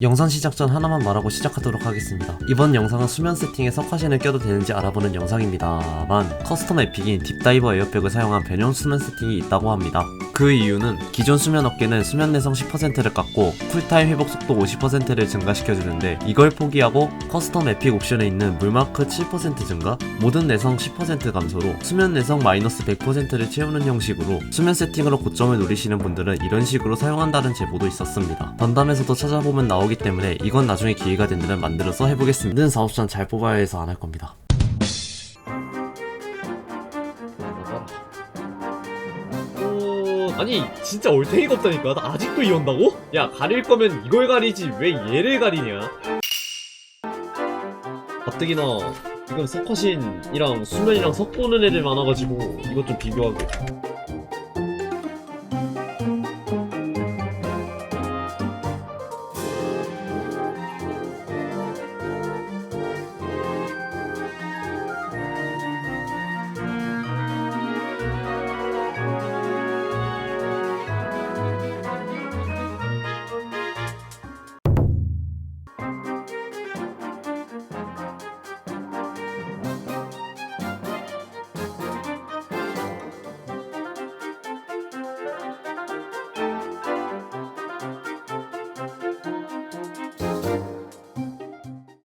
영상 시작 전 하나만 말하고 시작하도록 하겠습니다. 이번 영상은 수면 세팅에 석화신을 껴도 되는지 알아보는 영상입니다만 커스텀 에픽인 딥다이버 에어백을 사용한 변형 수면 세팅이 있다고 합니다. 그 이유는 기존 수면 어깨는 수면 내성 10%를 깎고 쿨타임 회복 속도 50%를 증가시켜주는데 이걸 포기하고 커스텀 에픽 옵션에 있는 물마크 7% 증가, 모든 내성 10% 감소로 수면 내성 마이너스 100%를 채우는 형식으로 수면 세팅으로 고점을 노리시는 분들은 이런 식으로 사용한다는 제보도 있었습니다. 던담에서도 찾아보면 나오 기 때문에 이건 나중에 기회가 된다면 만들어서 해보겠습니다. 는 사업자는 잘 뽑아야 해서 안 할 겁니다. 오, 아니 진짜 올탱이가 없다니까 나 아직도 이런다고? 야 가릴 거면 이걸 가리지 왜 얘를 가리냐 가뜩이나 지금 석화신이랑 수면이랑 섞보는 애들 많아가지고 이것 좀 비교하게